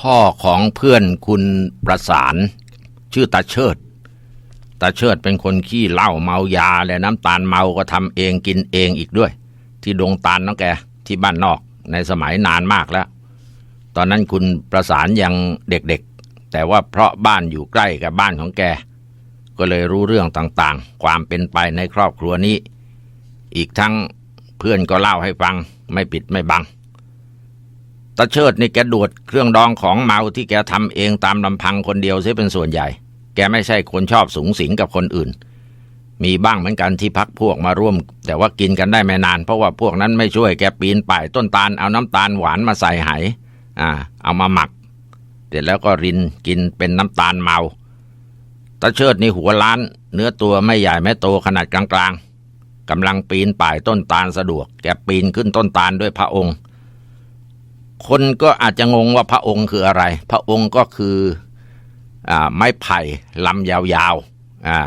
พ่อของเพื่อนคุณประสาน ชื่อตาเชิดตาเชิดเป็นคนขี้เหล้าเมายาและน้ำตาลเมาก็ทำเองกินเองอีกด้วย ที่ดงตาลน้องแกที่บ้านนอกในสมัยนานมากแล้ว ตอนนั้นคุณประสานยังเด็กๆ แต่ว่าเพราะบ้านอยู่ใกล้กับบ้านของแก ก็เลยรู้เรื่องต่างๆ ความเป็นไปในครอบครัวนี้ อีกทั้งเพื่อนก็เล่าให้ฟังไม่ปิดไม่บัง ตาเชิดนี่แกดวดเครื่องดองของเมาที่แกทำเองตามลำพังคนเดียวเสียเป็นส่วนใหญ่ แกไม่ใช่คนชอบสูงสิงกับคนอื่น มีบ้างเหมือนกันที่พักพวกมาร่วม แต่ว่ากินกันได้ไม่นาน เพราะว่าพวกนั้นไม่ช่วยแกปีนป่ายต้นตาลเอาน้ำตาลหวานมาใส่ไหอ่า เอามาหมัก เสร็จแล้วก็รินกินเป็นน้ำตาลเมาตาเชิดนี่หัวล้าน เนื้อตัวไม่ใหญ่ไม่โตขนาดกลางๆกำลังปีนป่ายต้นตาลสะดวก แกปีนขึ้นต้นตาลด้วยพระองค์ คนก็อาจจะงงว่าพระองค์คืออะไร พระองค์ก็คืออไม้ไผ่ลำยาวๆอ่า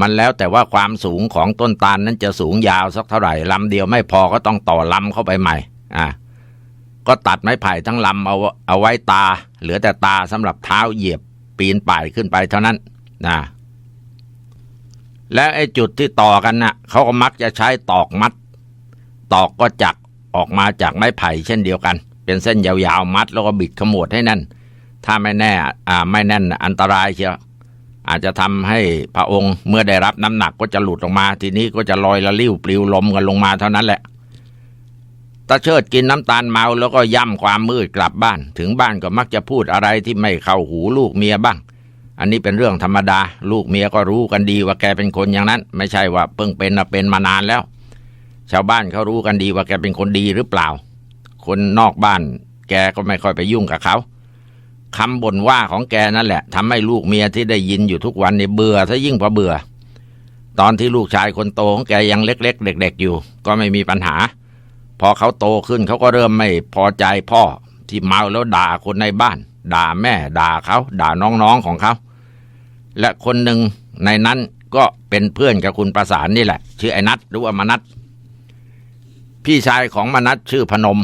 มันแล้วแต่ว่าความสูงของต้นตาลนั้นจะสูงยาวสักเท่าไหร่ลำเดียวไม่พอก็ต้องต่อลำเข้าไปใหม่อ่าก็ตัดไม้ไผ่ทั้งลำเอาเอาไว้ตา เหลือแต่ตาสำหรับเท้าเหยียบปีนป่ายขึ้นไปเท่านั้นนะและไอ้จุดที่ต่อกันนะ่ะเขาก็มักจะใช้ตอกมัด ตอกก็จัก ออกมาจากไม้ไผ่เช่นเดียวกัน เป็นเส้นยาวๆมัดแล้วก็บิดขมวดให้แน่น ถ้าไม่แน่อ่าไม่แน่นอันตรายเชียวอาจจะทำให้พระองค์เมื่อได้รับน้ำหนักก็จะหลุดออกมา ทีนี้ก็จะลอยละลิ้วปลิวลมกันลงมาเท่านั้นแหละตาเชิดกินน้ำตาลเมาแล้วก็ย่ำความมืดกลับบ้าน ถึงบ้านก็มักจะพูดอะไรที่ไม่เข้าหูลูกเมียบ้าง อันนี้เป็นเรื่องธรรมดา ลูกเมียก็รู้กันดีว่าแกเป็นคนอย่างนั้น ไม่ใช่ว่าเพิ่งเป็นนะเป็นมานานแล้ว ชาวบ้านเขารู้กันดีว่าแกเป็นคนดีหรือเปล่า คนนอกบ้าน แกก็ไม่ค่อยไปยุ่งกับเขาคำบ่นว่าของแกนั่นแหละทำให้ลูกเมียที่ได้ยินอยู่ทุกวันเนี่ยเบื่อซะยิ่งกว่าเบื่อ ตอนที่ลูกชายคนโตของแกยังเล็ก ๆ เด็ก ๆ อยู่ ก็ไม่มีปัญหา พอเขาโตขึ้นเขาก็เริ่มไม่พอใจพ่อที่เมาแล้วด่าคนในบ้าน ด่าแม่ ด่าเขาด่าน้องๆของเขา และคนหนึ่งในนั้นก็เป็นเพื่อนกับคุณประสานนี่แหละ ชื่อไอ้นัทหรือว่ามนัท พี่ชายของมนัทชื่อพนม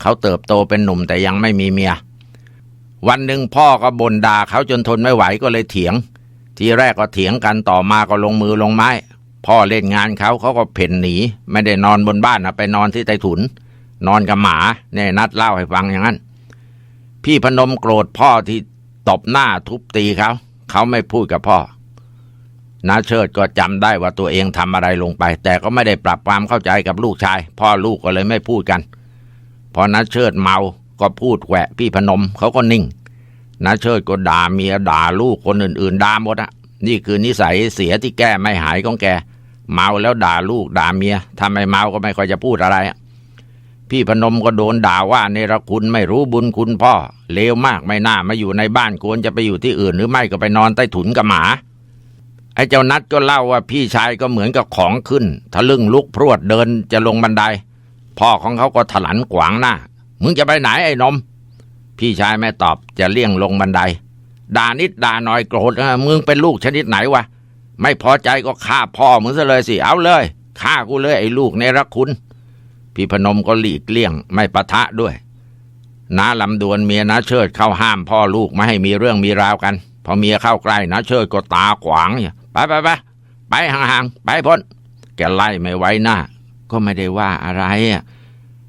เขาเติบโตเป็นหนุ่มแต่ยังไม่มีเมีย วันหนึ่งพ่อก็บ่นด่าเขาจนทนไม่ไหวก็เลยเถียง ทีแรกก็เถียงกันต่อมาก็ลงมือลงไม้ พ่อเล่นงานเขาเขาก็เพ่นหนี ไม่ได้นอนบนบ้านนะไปนอนที่ใต้ถุน นอนกับหมาเนี่ยนัดเล่าให้ฟังอย่างนั้น พี่พนมโกรธพ่อที่ตบหน้าทุบตีเขา เขาไม่พูดกับพ่อ นาเชิดก็จำได้ว่าตัวเองทำอะไรลงไป แต่ก็ไม่ได้ปรับความเข้าใจกับลูกชาย พ่อลูกก็เลยไม่พูดกัน พอนาเชิดเมาก็พูดแหวะพี่พนมเขาก็นิ่งนาเชิดก็ด่าเมียด่าลูกคนอื่น ๆด่าหมดอะนี่คือนิสัยเสียที่แก้ไม่หายของแก เมาแล้วด่าลูกด่าเมียถ้าไมเมาก็ไม่ค่อยจะพูดอะไรพี่พนมก็โดนด่าว่าเนรคุณไม่รู้บุญคุณพ่อเลวมากไม่น่ามาอยู่ในบ้านควรจะไปอยู่ที่อื่นหรือไม่ก็ไปนอนใต้ถุนกับหมา ไอ้เจ้านัดก็เล่าว่าพี่ชายก็เหมือนกับของขึ้นทะลึ่งลุกพรวดเดินจะลงบันได พ่อของเขาก็ถลันขวางหน้า มึงจะไปไหนไอ้นม พี่ชายไม่ตอบจะเลี่ยงลงบันได ด่านิดด่าหน่อยโกรธมึงเป็นลูกชนิดไหนวะ ไม่พอใจก็ฆ่าพ่อมึงซะเลยสิเอาเลยฆ่ากูเลยไอ้ลูกเนรคุณ พี่พนมก็หลีกเลี่ยงไม่ปะทะด้วยน้าลำดวนเมียน้าเชิดเข้าห้ามพ่อลูกไม่ให้มีเรื่องมีราวกัน พอเมียเข้าใกล้น้าเชิดก็ตาขวางเนี่ย ไปไปไปไปห่างๆไปพ้นแกไล่ไม่ไว้หน้า ก็ไม่ได้ว่าอะไรอะ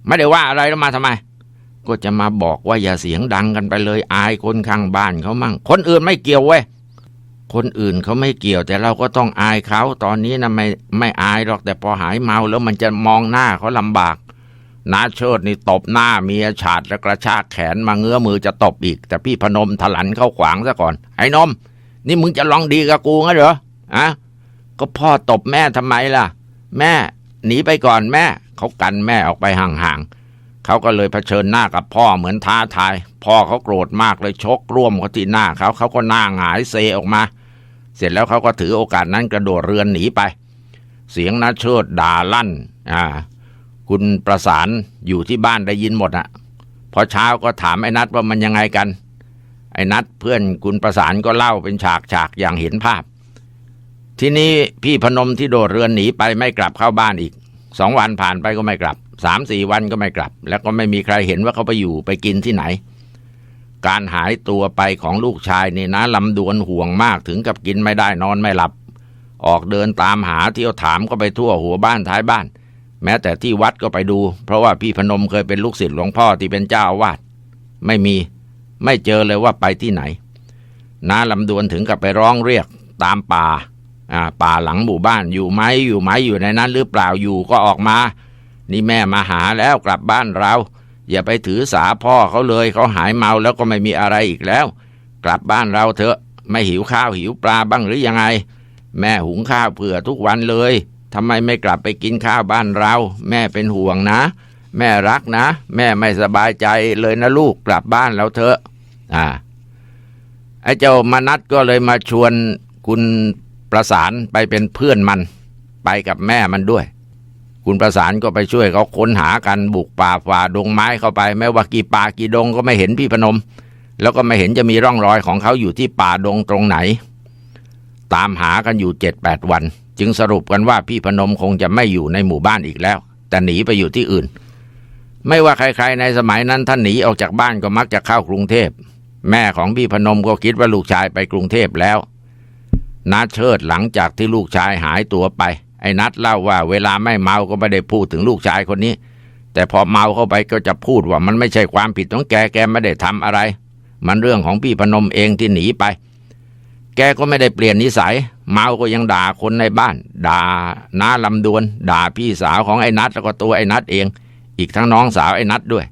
ไม่ได้ว่าอะไรแล้วมาทำไม ก็จะมาบอกว่าอย่าเสียงดังกันไปเลย อายคนข้างบ้านเขามั่ง คนอื่นไม่เกี่ยวเว้ยคนอื่นเขาไม่เกี่ยว แต่เราก็ต้องอายเขาตอนนี้นะไม่ไม่อายหรอกแต่พอหายเมาแล้วมันจะมองหน้าเขาลำบากนาเชิดนี่ตบหน้าเมียฉาดและกระชากแขนมาเงื้อมือจะตบอีก แต่พี่พนมถลันเข้าขวางซะก่อน ไอ้นม นี่มึงจะลองดีกับกูงั้นเหรอ อะก็พ่อตบแม่ทำไมล่ะ แม่ หนีไปก่อนแม่ เขากันแม่ออกไปห่างๆเขาก็เลยเผชิญหน้ากับพ่อเหมือนท้าทาย พ่อเขาโกรธมากเลยชกร่วมเขาที่หน้าเขาเขาก็หน้าหงายเซออกมา เสร็จแล้วเขาก็ถือโอกาสนั้นกระโดดเรือนหนีไป เสียงนาเชิดด่าลั่น อ่า คุณประสานอยู่ที่บ้านได้ยินหมดอะพอเช้าก็ถามไอ้นัดว่ามันยังไงกัน ไอ้นัดเพื่อนคุณประสานก็เล่าเป็นฉากฉากอย่างเห็นภาพ ทีนี้พี่พนมที่โดดเรือนหนีไปไม่กลับเข้าบ้านอีกสองวันผ่านไปก็ไม่กลับสามสี่วันก็ไม่กลับ แล้วก็ไม่มีใครเห็นว่าเขาไปอยู่ไปกินที่ไหน การหายตัวไปของลูกชายนี่นะลำดวนห่วงมากถึงกับกินไม่ได้นอนไม่หลับ ออกเดินตามหาเที่ยวถามก็ไปทั่วหัวบ้านท้ายบ้าน แม้แต่ที่วัดก็ไปดู เพราะว่าพี่พนมเคยเป็นลูกศิษย์หลวงพ่อที่เป็นเจ้าอาวาสไม่มีไม่เจอเลยว่าไปที่ไหนน้าลำดวนถึงกับไปร้องเรียกตามป่า ป่าหลังหมู่บ้านอยู่ไหมอยู่ไหมอยู่ในนั้น หรือเปล่าอยู่ก็ออกมา นี่แม่มาหาแล้วกลับบ้านเรา อย่าไปถือสาพ่อเขาเลยเขาหายเมาแล้วก็ไม่มีอะไรอีกแล้ว กลับบ้านเราเถอะไม่หิวข้าวหิวปลาบ้างหรือยังไง แม่หุงข้าวเผื่อทุกวันเลยทำไมไม่กลับไปกินข้าวบ้านเรา แม่เป็นห่วงนะ แม่รักนะ แม่ไม่สบายใจเลยนะลูกกลับบ้านเราเถอะอ่าไอ้เจ้ามานัดก็เลยมาชวนคุณ ประสานไปเป็นเพื่อนมัน ไปกับแม่มันด้วย คุณประสานก็ไปช่วยเขาค้นหากันบุกป่าฝ่าดงไม้เข้าไปแม้ว่ากี่ป่ากี่ดงก็ไม่เห็นพี่พนม แล้วก็ไม่เห็นจะมีร่องรอยของเขาอยู่ที่ป่าดงตรงไหน ตามหากันอยู่เจ็ดแปดวัน จึงสรุปกันว่าพี่พนมคงจะไม่อยู่ในหมู่บ้านอีกแล้ว แต่หนีไปอยู่ที่อื่น ไม่ว่าใครๆในสมัยนั้นท่านหนีออกจากบ้านก็มักจะเข้ากรุงเทพแม่ของพี่พนมก็คิดว่าลูกชายไปกรุงเทพแล้ว นัดเชิดหลังจากที่ลูกชายหายตัวไป ไอ้นัดเล่าว่าเวลาไม่เมาก็ไม่ได้พูดถึงลูกชายคนนี้ แต่พอเมาเข้าไปก็จะพูดว่ามันไม่ใช่ความผิดของแกแกไม่ได้ทำอะไร มันเรื่องของพี่พนมเองที่หนีไป แกก็ไม่ได้เปลี่ยนนิสัย เมาก็ยังด่าคนในบ้าน ด่าน้าลำดวน ด่าพี่สาวของไอ้นัดแล้วก็ตัวไอ้นัดเอง อีกทั้งน้องสาวไอ้นัดด้วย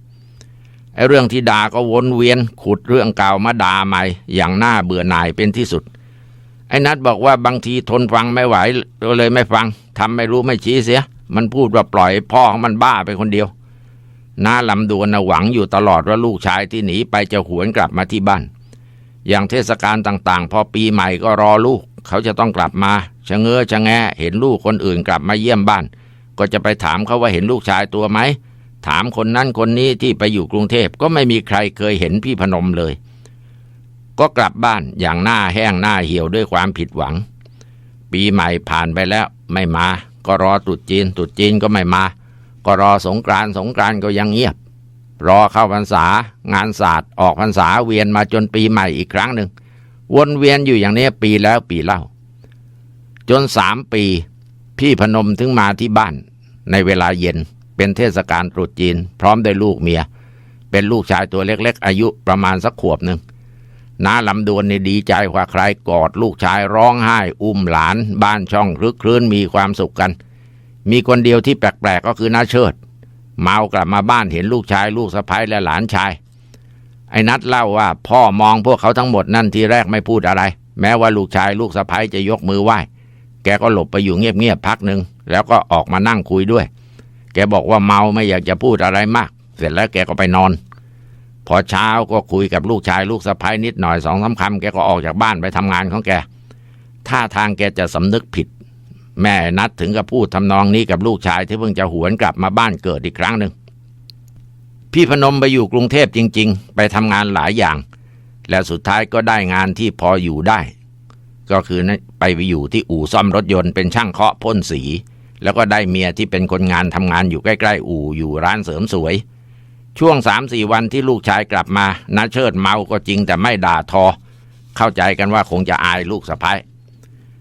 ไอ้เรื่องที่ด่าก็วนเวียนขุดเรื่องเก่ามาด่าใหม่อย่างน่าเบื่อหน่ายเป็นที่สุด ไอ้นัดบอกว่าบางทีทนฟังไม่ไหวก็เลยไม่ฟังทำไม่รู้ไม่ชี้เสีย มันพูดว่าปล่อยพ่อของมันบ้าไปคนเดียวน้าลำดวนนะหวังอยู่ตลอดว่าลูกชายที่หนีไปจะหวนกลับมาที่บ้าน อย่างเทศกาลต่างๆ พอปีใหม่ก็รอลูก เขาจะต้องกลับมาชะเง้อชะแงเห็นลูกคนอื่นกลับมาเยี่ยมบ้าน ก็จะไปถามเขาว่าเห็นลูกชายตัวไหมถามคนนั้นคนนี้ที่ไปอยู่กรุงเทพก็ไม่มีใครเคยเห็นพี่พนมเลย ก็กลับบ้านอย่างหน้าแห้งหน้าเหี่ยวด้วยความผิดหวัง ปีใหม่ผ่านไปแล้วไม่มา ก็รอตรุษจีนตรุษจีนก็ไม่มา ก็รอสงกรานต์สงกรานต์ก็ยังเงียบ รอเข้าพรรษางานศาสตร์ออกพรรษาเวียนมาจนปีใหม่อีกครั้งหนึ่งวนเวียนอยู่อย่างนี้ปีแล้วปีเล่า จนสามปี พี่พนมถึงมาที่บ้าน ในเวลาเย็นเป็นเทศกาลตรุษจีน พร้อมด้วยลูกเมีย เป็นลูกชายตัวเล็ก ๆ อายุประมาณสักขวบหนึ่ง น้าลำดวนนี่ดีใจกว่าใครกอดลูกชายร้องไห้อุ้มหลาน บ้านช่องคลึกคลื้นมีความสุขกัน มีคนเดียวที่แปลกๆก็คือน้าเชิด เมากลับมาบ้านเห็นลูกชายลูกสะพ้ยและหลานชาย ไอ้นัดเล่าว่า พ่อมองพวกเขาทั้งหมดนั่นทีแรกไม่พูดอะไร แม้ว่าลูกชายลูกสะพ้ยจะยกมือไหว้แกก็หลบไปอยู่เงียบๆพักหนึ่งแล้วก็ออกมานั่งคุยด้วย แกบอกว่าเมาไม่อยากจะพูดอะไรมาก เสร็จแล้วแกก็ไปนอน พอเช้าก็คุยกับลูกชายลูกสะพ้ยนิดหน่อยสองสาคำแกก็ออกจากบ้านไปทำงานของแกท่าทางแกจะสำนึกผิด แม่นัดถึงกับพูดทำนองนี้กับลูกชายที่เพิ่งจะหวนกลับมาบ้านเกิดอีกครั้งหนึ่งพี่พนมไปอยู่กรุงเทพจริง ๆ ไปทำงานหลายอย่าง และสุดท้ายก็ได้งานที่พออยู่ได้ ก็คือไปไปอยู่ที่อู่ซ่อมรถยนต์เป็นช่างเคาะพ่นสี แล้วก็ได้เมียที่เป็นคนงานทำงานอยู่ใกล้ ๆ อู่อยู่ร้านเสริมสวย ช่วงสามสี่วันที่ลูกชายกลับมานาเชิดเมาก็จริงแต่ไม่ด่าทอ เข้าใจกันว่าคงจะอายลูกสะพ้าย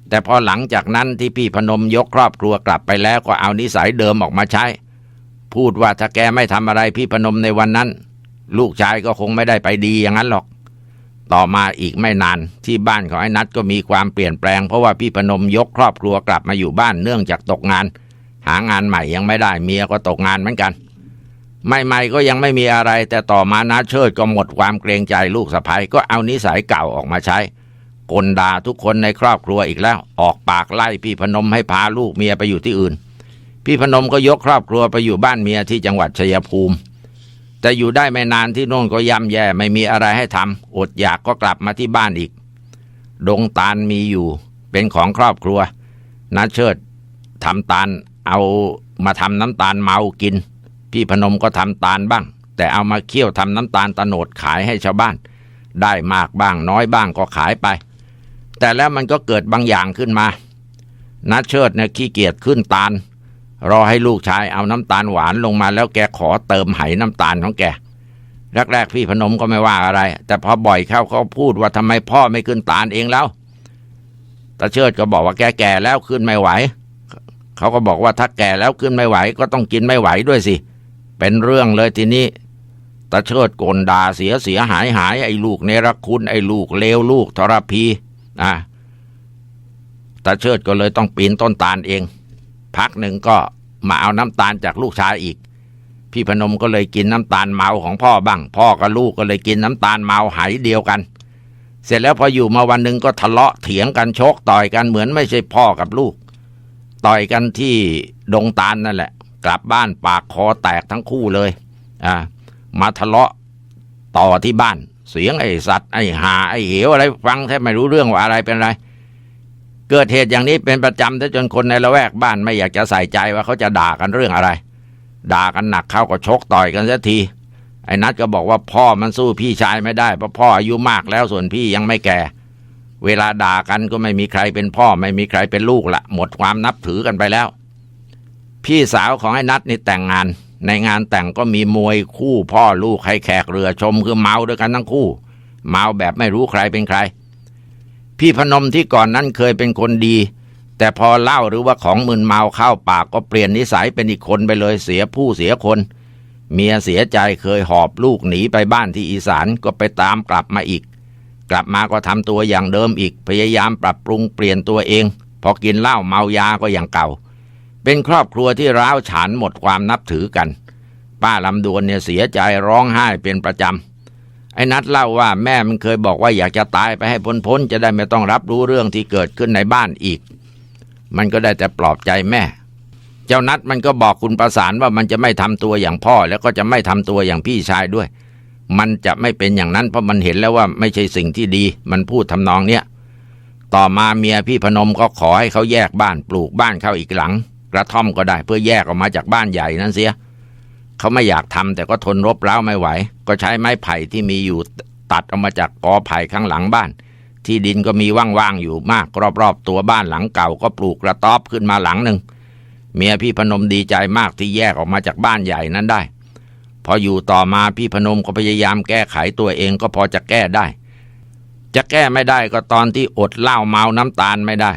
แต่พอหลังจากนั้นที่พี่พนมยกครอบครัวกลับไปแล้วก็เอานิสัยเดิมออกมาใช้ พูดว่าถ้าแกไม่ทำอะไรพี่พนมในวันนั้น ลูกชายก็คงไม่ได้ไปดีอย่างนั้นหรอก ต่อมาอีกไม่นานที่บ้านของไอ้นัทก็มีความเปลี่ยนแปลง เพราะว่าพี่พนมยกครอบครัวกลับมาอยู่บ้านเนื่องจากตกงาน หางานใหม่ยังไม่ได้เมียก็ตกงานเหมือนกัน ใหม่ๆก็ยังไม่มีอะไร แต่ต่อมานาเชิดก็หมดความเกรงใจลูกสะพ้ยก็เอานิสัยเก่าออกมาใช้กลด่าทุกคนในครอบครัวอีกแล้ว ออกปากไล่พี่พนมให้พาลูกเมียไปอยู่ที่อื่น พี่พนมก็ยกครอบครัวไปอยู่บ้านเมียที่จังหวัดชัยภูมิ แต่อยู่ได้ไม่นานที่โน่นก็ย่ำแย่ไม่มีอะไรให้ทำอดอยากก็กลับมาที่บ้านอีก ดงตาลมีอยู่ เป็นของครอบครัวนาเชิดทำตาลเอามาทำน้ำตาลเมากิน พี่พนมก็ทำตาลบ้าง แต่เอามาเคี่ยวทำน้ำตาลตะโนดขายให้ชาวบ้าน ได้มากบ้างน้อยบ้างก็ขายไป แต่แล้วมันก็เกิดบางอย่างขึ้นมานัดเชิดเนี่ยขี้เกียจขึ้นตาล รอให้ลูกชายเอาน้ำตาลหวานลงมาแล้วแกขอเติมไหน้ำตาลของแกแรกๆพี่พนมก็ไม่ว่าอะไร แต่พอบ่อยเข้าเขาพูดว่าทำไมพ่อไม่ขึ้นตาลเองแล้วตาเชิดก็บอกว่าแกแก่แล้วขึ้นไม่ไหว เขาก็บอกว่าถ้าแก่แล้วขึ้นไม่ไหว ก็ต้องกินไม่ไหวด้วยสิเเป็นเรื่องเลยทีนี้ตาเชิดโกนด่าเสียเสียหายหายไอ้ลูกเนรคุณไอ้ลูกเลวลูกทรพีอะตาเชิดก็เลยต้องปีนต้นตาลเอง พักหนึ่งก็มาเอาน้ำตาลจากลูกชายอีก พี่พนมก็เลยกินน้ำตาลเมาของพ่อบ้าง พ่อกับลูกก็เลยกินน้ำตาลเมาไหเดียวกัน เสร็จแล้วพออยู่มาวันหนึ่งก็ทะเลาะเถียงกันชกต่อยกันเหมือนไม่ใช่พ่อกับลูก ต่อยกันที่ดงตาลนั่นแหละ กลับบ้านปากคอแตกทั้งคู่เลยอ่ามาทะเลาะต่อที่บ้าน เสียงไอ้สัตว์ไอ้หาไอ้เหวอะไรฟังแทบไม่รู้เรื่องว่าอะไรเป็นอะไร เกิดเหตุอย่างนี้เป็นประจำจนคนในละแวกบ้านไม่อยากจะใส่ใจว่าเขาจะด่ากันเรื่องอะไร ด่ากันหนักเข้าก็ชกต่อยกันสักทีไอ้นัดก็บอกว่าพ่อมันสู้พี่ชายไม่ได้เพราะพ่ออายุมากแล้วส่วนพี่ยังไม่แก่ เวลาด่ากันก็ไม่มีใครเป็นพ่อ ไม่มีใครเป็นลูกละหมดความนับถือกันไปแล้ว พี่สาวของไอ้นัดนี่แต่งงาน ในงานแต่งก็มีมวยคู่พ่อลูกให้แขกเรือชมคือเมาด้วยกันทั้งคู่ เมาแบบไม่รู้ใครเป็นใคร พี่พนมที่ก่อนนั้นเคยเป็นคนดี แต่พอเล่าหรือว่าของมึนเมาเข้าปากก็เปลี่ยนนิสัยเป็นอีกคนไปเลยเสียผู้เสียคน เมียเสียใจเคยหอบลูกหนีไปบ้านที่อีสานก็ไปตามกลับมาอีก กลับมาก็ทำตัวอย่างเดิมอีกพยายามปรับปรุงเปลี่ยนตัวเอง พอกินเหล้าเมายาก็อย่างเก่า เป็นครอบครัวที่ร้าวฉานหมดความนับถือกัน ป้าลำดวนเนี่ยเสียใจร้องไห้เป็นประจำ ไอ้นัดเล่าว่าแม่มันเคยบอกว่าอยากจะตายไปให้พ้นๆจะได้ไม่ต้องรับรู้เรื่องที่เกิดขึ้นในบ้านอีก มันก็ได้แต่ปลอบใจแม่ เจ้านัดมันก็บอกคุณประสานว่ามันจะไม่ทำตัวอย่างพ่อ แล้วก็จะไม่ทำตัวอย่างพี่ชายด้วย มันจะไม่เป็นอย่างนั้นเพราะมันเห็นแล้วว่าไม่ใช่สิ่งที่ดี มันพูดทำนองเนี้ยต่อมาเมียพี่พนมก็ขอให้เขาแยกบ้านปลูกบ้านเข้าอีกหลัง กระท่อมก็ได้ เพื่อแยกออกมาจากบ้านใหญ่นั้นเสีย เขาไม่อยากทำแต่ก็ทนรบเร้าไม่ไหว ก็ใช้ไม้ไผ่ที่มีอยู่ตัดออกมาจากกอไผ่ข้างหลังบ้าน ที่ดินก็มีว่างๆอยู่มากรอบๆตัวบ้านหลังเก่าก็ปลูกกระต๊อบขึ้นมาหลังหนึ่งเมียพี่พนมดีใจมากที่แยกออกมาจากบ้านใหญ่นั้นได้ พออยู่ต่อมาพี่พนมก็พยายามแก้ไขตัวเองก็พอจะแก้ได้ จะแก้ไม่ได้ก็ตอนที่อดเหล้าเมาน้ำตาลไม่ได้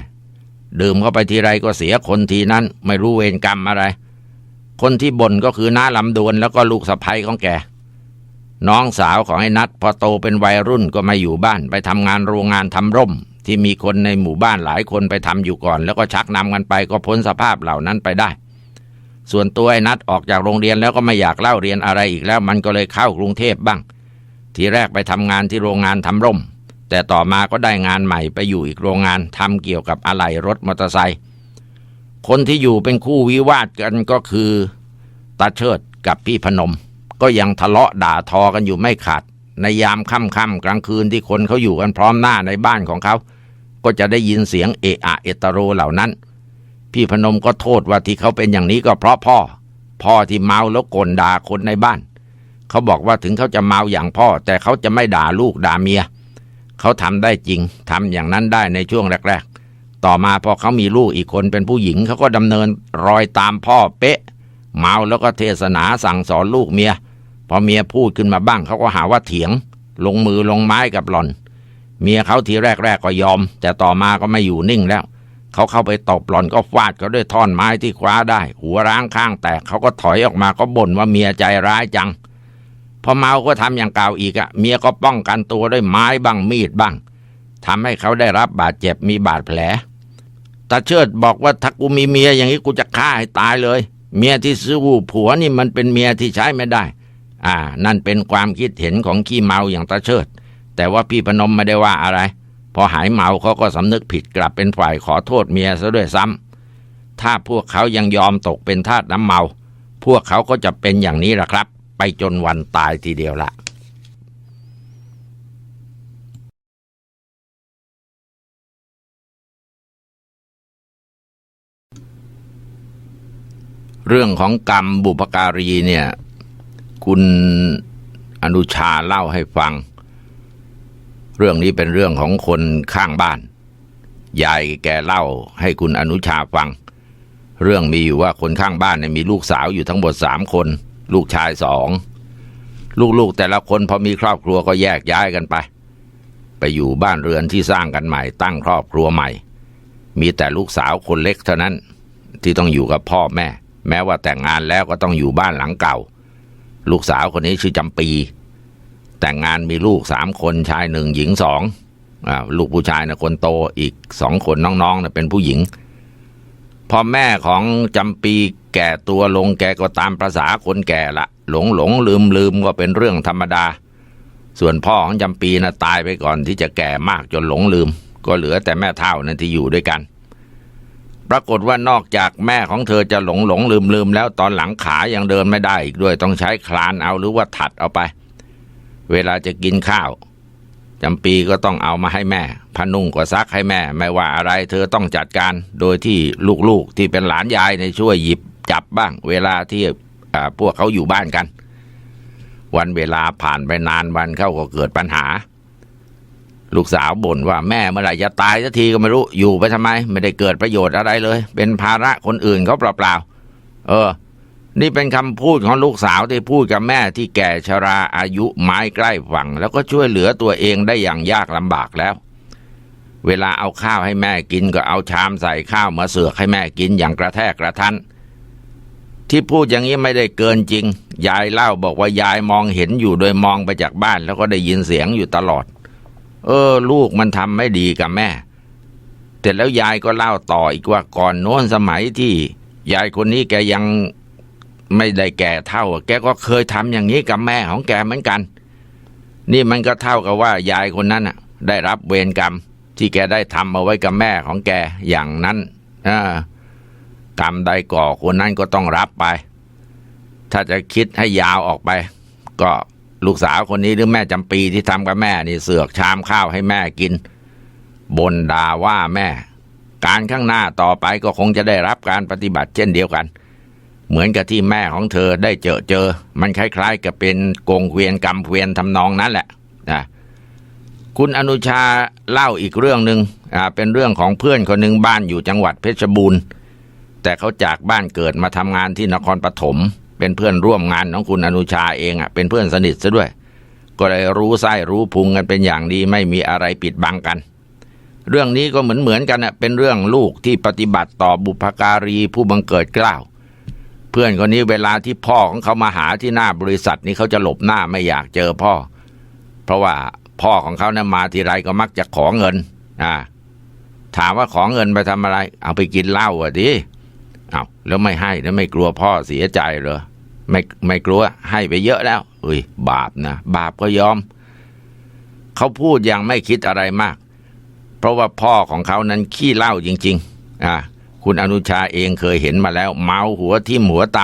ดื่มเข้าไปทีไรก็เสียคนทีนั้น ไม่รู้เวรกรรมอะไร คนที่บ่นก็คือน้าลำดวนแล้วก็ลูกสะใภ้ของแก น้องสาวของไอ้นัดพอโตเป็นวัยรุ่นก็มาอยู่บ้าน ไปทำงานโรงงานทำร่ม ที่มีคนในหมู่บ้านหลายคนไปทำอยู่ก่อน แล้วก็ชักนำกันไปก็พ้นสภาพเหล่านั้นไปได้ ส่วนตัวไอ้นัดออกจากโรงเรียนแล้วก็ไม่อยากเล่าเรียนอะไรอีกแล้ว มันก็เลยเข้ากรุงเทพบ้าง ทีแรกไปทำงานที่โรงงานทำร่ม แต่ต่อมาก็ได้งานใหม่ไปอยู่อีกโรงงานทำเกี่ยวกับอะไหล่รถมอเตอร์ไซค์คนที่อยู่เป็นคู่วิวาทกันก็คือตาเชิดกับพี่พนม ก็ยังทะเลาะด่าทอกันอยู่ไม่ขาด ในยามค่ำๆกลางคืนที่คนเขาอยู่กันพร้อมหน้าในบ้านของเขา ก็จะได้ยินเสียงเอะอะเอตโรเหล่านั้น พี่พนมก็โทษว่าที่เขาเป็นอย่างนี้ก็เพราะพ่อ พ่อที่เมาแล้วกลด่าคนในบ้าน เขาบอกว่าถึงเขาจะเมาอย่างพ่อ แต่เขาจะไม่ด่าลูกด่าเมีย เขาทำได้จริงทำอย่างนั้นได้ในช่วงแรก ๆ ต่อมาพอเขามีลูกอีกคนเป็นผู้หญิงเขาก็ดำเนินรอยตามพ่อเป๊ะ เมาแล้วก็เทศนาสั่งสอนลูกเมีย พอเมียพูดขึ้นมาบ้างเขาก็หาว่าเถียง ลงมือลงไม้กับหล่อน เมียเขาทีแรกๆก็ยอม แต่ต่อมาก็ไม่อยู่นิ่งแล้ว เขาเข้าไปตบหล่อนก็ฟาดเขาด้วยท่อนไม้ที่คว้าได้ หัวร้างข้างแตกเขาก็ถอยออกมาก็บ่นว่าเมียใจร้ายจัง พอเมาก็ทำอย่างเก่าอีกอะเมียก็ป้องกันตัวด้วยไม้บ้างมีดบ้างทำให้เขาได้รับบาดเจ็บมีบาดแผลตาเชิดบอกว่าถ้ากูมีเมียอย่างนี้กูจะฆ่าให้ตายเลย เมียที่ซื้อผัวนี่มันเป็นเมียที่ใช้ไม่ได้ อ่า นั่นเป็นความคิดเห็นของขี้เมาอย่างตาเชิด แต่ว่าพี่พนมไม่ได้ว่าอะไร พอหายเมาเขาก็สำนึกผิดกลับเป็นฝ่ายขอโทษเมียซะด้วยซ้ำถ้าพวกเขายังยอมตกเป็นทาสน้ำเมา พวกเขาก็จะเป็นอย่างนี้แหละครับ ไปจนวันตายทีเดียวละเรื่องของกรรมบุพการีเนี่ย คุณอนุชาเล่าให้ฟัง เรื่องนี้เป็นเรื่องของคนข้างบ้านยายแกเล่าให้คุณอนุชาฟัง เรื่องมีอยู่ว่าคนข้างบ้านเนี่ยมีลูกสาวอยู่ทั้งหมดสามคน ลูกชายสอง ลูกๆแต่ละคนพอมีครอบครัวก็แยกย้ายกันไป ไปอยู่บ้านเรือนที่สร้างกันใหม่ ตั้งครอบครัวใหม่ มีแต่ลูกสาวคนเล็กเท่านั้น ที่ต้องอยู่กับพ่อแม่ แม้ว่าแต่งงานแล้วก็ต้องอยู่บ้านหลังเก่า ลูกสาวคนนี้ชื่อจำปี แต่งงานมีลูกสามคนชายหนึ่งหญิงสองอลูกผู้ชายนะคนโตอีกสองคนน้องๆนะเป็นผู้หญิง พอแม่ของจำปีแก่ตัวลงแกก็ตามประษาคนแก่ละหลงหลงลืมลืมก็เป็นเรื่องธรรมดา ส่วนพ่อของจำปีนะตายไปก่อนที่จะแก่มากจนหลงลืม ก็เหลือแต่แม่เท่านั้นที่อยู่ด้วยกัน ปรากฏว่านอกจากแม่ของเธอจะหลงหลงลืมลืมแล้วตอนหลังขายังเดินไม่ได้อีกด้วยต้องใช้คลานเอาหรือว่าถัดเอาไป เวลาจะกินข้าว จำปีก็ต้องเอามาให้แม่พนุ่งก็ซักให้แม่ ไม่ว่าอะไรเธอต้องจัดการ โดยที่ลูกๆที่เป็นหลานยายในช่วยหยิบจับบ้าง เวลาที่พวกเขาอยู่บ้านกัน วันเวลาผ่านไปนานวันเข้าก็เกิดปัญหา ลูกสาวบ่นว่าแม่เมื่อไหร่จะตายสักทีก็ไม่รู้อยู่ไปทำไม ไม่ได้เกิดประโยชน์อะไรเลย เป็นภาระคนอื่นเขาเปล่าๆเออ นี่เป็นคำพูดของลูกสาวที่พูดกับแม่ที่แก่ชราอายุไม้ใกล้ฝั่ง แล้วก็ช่วยเหลือตัวเองได้อย่างยากลำบากแล้ว เวลาเอาข้าวให้แม่กินก็เอาชามใส่ข้าวมาเสือกให้แม่กินอย่างกระแทกกระทันที่พูดอย่างนี้ไม่ได้เกินจริง ยายเล่าบอกว่ายายมองเห็นอยู่โดยมองไปจากบ้าน แล้วก็ได้ยินเสียงอยู่ตลอด เออ ลูกมันทำไม่ดีกับแม่แต่แล้วยายก็เล่าต่ออีกว่าก่อนโน้นสมัยที่ ยายคนนี้แกยัง ไม่ได้แก่เท่า แกก็เคยทำอย่างนี้กับแม่ของแกเหมือนกัน นี่มันก็เท่ากับว่ายายคนนั้นน่ะ ได้รับเวรกรรม ที่แกได้ทำเอาไว้กับแม่ของแกอย่างนั้นกรรมใดก่อคนนั้นก็ต้องรับไป ถ้าจะคิดให้ยาวออกไป ก็ลูกสาวคนนี้หรือแม่จำปีที่ทำกับแม่นี่เสือกชามข้าวให้แม่กินบนด่าว่าแม่ การข้างหน้าต่อไปก็คงจะได้รับการปฏิบัติเช่นเดียวกัน เหมือนกับที่แม่ของเธอได้เจอเจอ มันคล้ายๆ กับเป็นกงเวียนกรรมเวียนทำนองนั้นแหละนะคุณอนุชาเล่าอีกเรื่องหนึ่งอ่าเป็นเรื่องของเพื่อนคนหนึ่งบ้านอยู่จังหวัดเพชรบูรณ์แต่เขาจากบ้านเกิดมาทำงานที่นครปฐมเป็นเพื่อนร่วมงานของคุณอนุชาเองอะเป็นเพื่อนสนิทซะด้วย ก็เลยรู้ไส้รู้พุงกันเป็นอย่างดีไม่มีอะไรปิดบังกัน เรื่องนี้ก็เหมือนเหมือนกันน่ะเป็นเรื่องลูกที่ปฏิบัติต่อบุพการีผู้บังเกิดเกล้าว พื่อนคนนี้เวลาที่พ่อของเขามาหาที่หน้าบริษัทนี้เขาจะหลบหน้าไม่อยากเจอพ่อ เพราะว่าพ่อของเขาเนี่ยมาทีไรก็มักจะขอเงิน อ่า ถามว่าขอเงินไปทำอะไร เอาไปกินเหล้าอะดิเอาแล้วไม่ให้แล้วไม่กลัวพ่อเสียใจเหรอไม่ไม่กลัวให้ไปเยอะแล้วเอ้ย บาปนะบาปก็ยอม เขาพูดอย่างไม่คิดอะไรมาก เพราะว่าพ่อของเขานั้นขี้เหล้าจริง ๆ อ่า คุณอนุชาเองเคยเห็นมาแล้ว เมาหัวทิ่มหัวต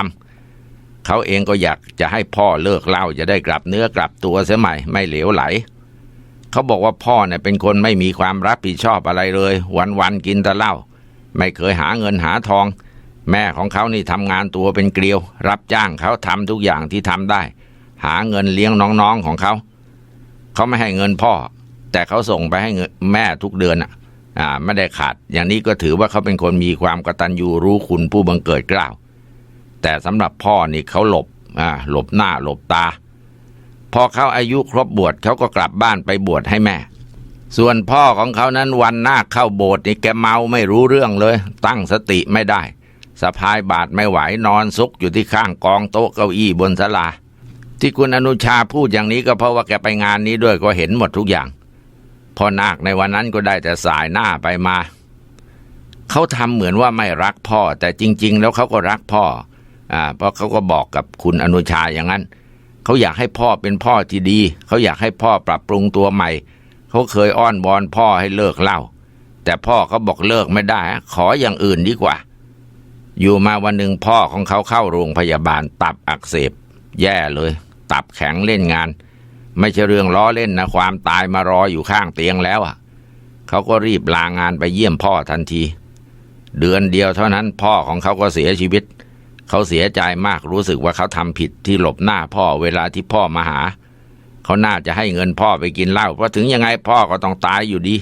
ำเขาเองก็อยากจะให้พ่อเลิกเหล้าจะได้กลับเนื้อกลับตัวเสียใหม่ไม่เหลวไหล เขาบอกว่าพ่อเนี่ยเป็นคนไม่มีความรับผิดชอบอะไรเลย วันๆกินแต่เหล้าไม่เคยหาเงินหาทอง แม่ของเขานี่ทำงานตัวเป็นเกลียว รับจ้างเขาทำทุกอย่างที่ทำได้ หาเงินเลี้ยงน้องๆของเขา เขาไม่ให้เงินพ่อ แต่เขาส่งไปให้แม่ทุกเดือนอะ อ่าไม่ได้ขาด อย่างนี้ก็ถือว่าเขาเป็นคนมีความกตัญญูรู้คุณผู้บังเกิดเกล้าวแต่สำหรับพ่อนี่เขาหลบอ่าหลบหน้าหลบตา พอเขาอายุครบบวชเขาก็กลับบ้านไปบวชให้แม่ ส่วนพ่อของเขานั้นวันหน้าเข้าโบสถ์นี่แกเมาไม่รู้เรื่องเลย ตั้งสติไม่ได้สะพายบาทไม่ไหวนอนซุกอยู่ที่ข้างกองโต๊ะเก้าอี้บนศาลาที่คุณอนุชาพูดอย่างนี้ก็เพราะว่าแกไปงานนี้ด้วยก็เห็นหมดทุกอย่าง พ่อนาคในวันนั้นก็ได้แต่สายหน้าไปมา เขาทำเหมือนว่าไม่รักพ่อ แต่จริง ๆ แล้วเขาก็รักพ่ออ่าเพราะเขาก็บอกกับคุณอนุชาอย่างนั้นเขาอยากให้พ่อเป็นพ่อที่ดี เขาอยากให้พ่อปรับปรุงตัวใหม่ เขาเคยอ้อนวอนพ่อให้เลิกเหล้าแต่พ่อเขาบอกเลิกไม่ได้ ขออย่างอื่นดีกว่า อยู่มาวันหนึ่งพ่อของเขาเข้าโรงพยาบาลตับอักเสบ แย่เลย ตับแข็งเล่นงาน ไม่ใช่เรื่องล้อเล่นนะความตายมารออยู่ข้างเตียงแล้วอะเขาก็รีบลางานไปเยี่ยมพ่อทันที เดือนเดียวเท่านั้นพ่อของเขาก็เสียชีวิต เขาเสียใจมากรู้สึกว่าเขาทำผิดที่หลบหน้าพ่อเวลาที่พ่อมาหา เขาน่าจะให้เงินพ่อไปกินเหล้าเพราะถึงยังไงพ่อก็ต้องตายอยู่ดี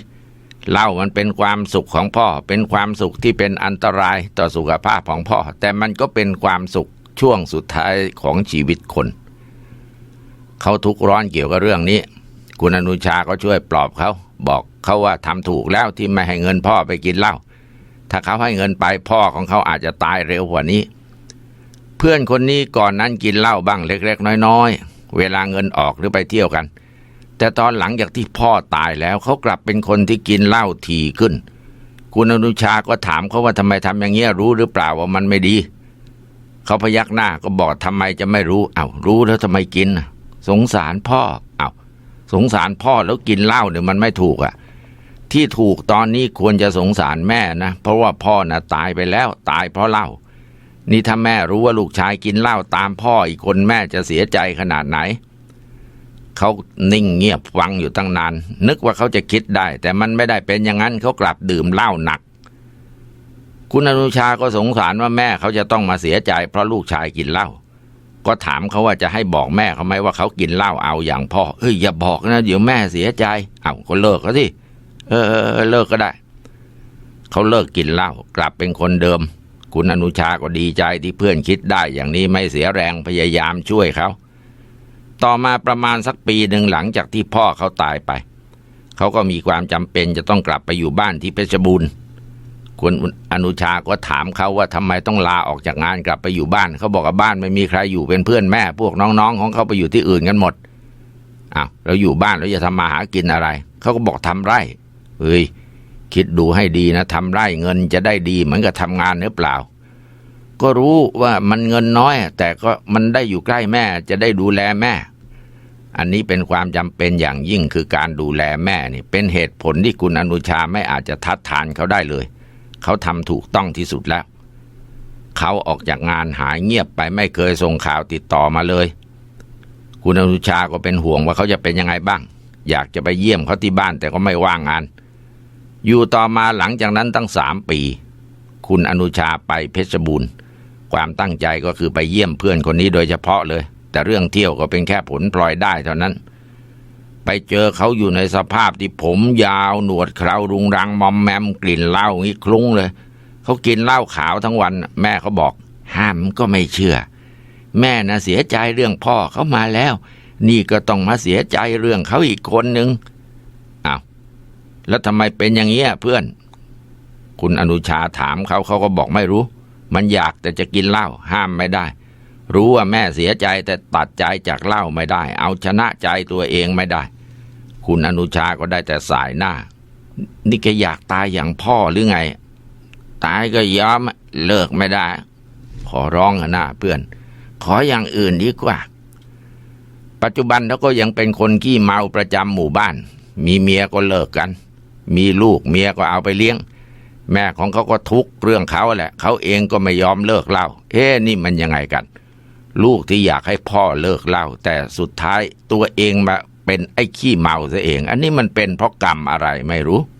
เหล้ามันเป็นความสุขของพ่อ เป็นความสุขที่เป็นอันตรายต่อสุขภาพของพ่อ แต่มันก็เป็นความสุขช่วงสุดท้ายของชีวิตคน เขาทุกข์ร้อนเกี่ยวกับเรื่องนี้ คุณอนุชาก็ช่วยปลอบเขา บอกเขาว่าทำถูกแล้วที่ไม่ให้เงินพ่อไปกินเหล้าถ้าเขาให้เงินไปพ่อของเขาอาจจะตายเร็วกว่านี้ เพื่อนคนนี้ก่อนนั้นกินเหล้าบ้างเล็ก ๆ น้อยๆ เวลาเงินออกหรือไปเที่ยวกัน แต่ตอนหลังจากที่พ่อตายแล้วเขากลับเป็นคนที่กินเหล้าถี่ขึ้น คุณอนุชาก็ถามเขาว่าทำไมทำอย่างเงี้ยรู้หรือเปล่าว่ามันไม่ดี เขาพยักหน้าก็บอกทำไมจะไม่รู้เอา้ารู้แล้วทำไมกินน่ะ สงสารพ่อเอา้าสงสารพ่อแล้วกินเหล้าเนี่ยมันไม่ถูกอะ่ะ ที่ถูกตอนนี้ควรจะสงสารแม่นะ เพราะว่าพ่อน่ะตายไปแล้วตายเพราะเหล้านี่ถ้าแม่รู้ว่าลูกชายกินเหล้าตามพ่ออีกคนแม่จะเสียใจขนาดไหน เขานิ่งเงียบฟังอยู่ตั้งนาน นึกว่าเขาจะคิดได้ แต่มันไม่ได้เป็นอย่างนั้นเขากลับดื่มเหล้าหนัก คุณอนุชาก็สงสารว่าแม่เขาจะต้องมาเสียใจ เพราะลูกชายกินเหล้า ก็ถามเขาว่าจะให้บอกแม่เขาไหมว่าเขากินเหล้าเอาอย่างพ่อเฮ้ยอย่าบอกนะ เดี๋ยวแม่เสียใจเอาก็เลิกเขาสิเออเออเออเลิกก็ได้เขาเลิกกินเหล้ากลับเป็นคนเดิม คุณอนุชาก็ดีใจที่เพื่อนคิดได้อย่างนี้ไม่เสียแรงพยายามช่วยเขาต่อมาประมาณสักปีหนึ่งหลังจากที่พ่อเขาตายไป เขาก็มีความจำเป็นจะต้องกลับไปอยู่บ้านที่เพชรบูรณ์ คุณอนุชาก็ถามเขาว่าทำไมต้องลาออกจากงานกลับไปอยู่บ้าน เขาบอกว่าบ้านไม่มีใครอยู่เป็นเพื่อนแม่ พวกน้องๆ ของเขาไปอยู่ที่อื่นกันหมดอ้าวเราอยู่บ้านเราจะทำมาหากินอะไร เขาก็บอกทำไร่เฮ้ยคิดดูให้ดีนะทำไร่เงินจะได้ดีเหมือนกับทำงานหรือเปล่า ก็รู้ว่ามันเงินน้อย แต่ก็มันได้อยู่ใกล้แม่จะได้ดูแลแม่ อันนี้เป็นความจำเป็นอย่างยิ่งคือการดูแลแม่นี่เป็นเหตุผลที่คุณอนุชาไม่อาจจะทัดทานเขาได้เลย เขาทำถูกต้องที่สุดแล้ว เขาออกจากงานหายเงียบไปไม่เคยส่งข่าวติดต่อมาเลย คุณอนุชาก็เป็นห่วงว่าเขาจะเป็นยังไงบ้าง อยากจะไปเยี่ยมเขาที่บ้านแต่ก็ไม่ว่างงาน อยู่ต่อมาหลังจากนั้นตั้งสามปี คุณอนุชาไปเพชรบูรณ์ ความตั้งใจก็คือไปเยี่ยมเพื่อนคนนี้โดยเฉพาะเลย แต่เรื่องเที่ยวก็เป็นแค่ผลพลอยได้เท่านั้น ไปเจอเขาอยู่ในสภาพที่ผมยาวหนวดเครารุงรังมอมแมมกลิ่นเหล้างี้คลุ้งเลย เขากินเหล้าขาวทั้งวัน แม่เขาบอก ห้ามก็ไม่เชื่อ แม่นะเสียใจเรื่องพ่อเขามาแล้ว นี่ก็ต้องมาเสียใจเรื่องเขาอีกคนหนึ่งอ้าวแล้วทำไมเป็นอย่างเงี้ยเพื่อน คุณอนุชาถามเขาเขาก็บอกไม่รู้ มันอยากแต่จะกินเหล้าห้ามไม่ได้รู้ว่าแม่เสียใจแต่ตัดใจจากเหล้าไม่ได้ เอาชนะใจตัวเองไม่ได้ คุณอนุชาก็ได้แต่สายหน้า นี่แกอยากตายอย่างพ่อหรือไง ตายก็ยอมเลิกไม่ได้ ขอร้องอะนะเพื่อน ขออย่างอื่นดีกว่า ปัจจุบันเขาก็ยังเป็นคนขี้เมาประจำหมู่บ้าน มีเมียก็เลิกกัน มีลูกเมียก็เอาไปเลี้ยง แม่ของเขาก็ทุกข์เรื่องเขาแหละ เขาเองก็ไม่ยอมเลิกเหล้าเอ๊นี่มันยังไงกัน ลูกที่อยากให้พ่อเลิกเหล้าแต่สุดท้ายตัวเองมา เป็นไอ้ขี้เมาซะเอง อันนี้มันเป็นเพราะกรรมอะไรไม่รู้「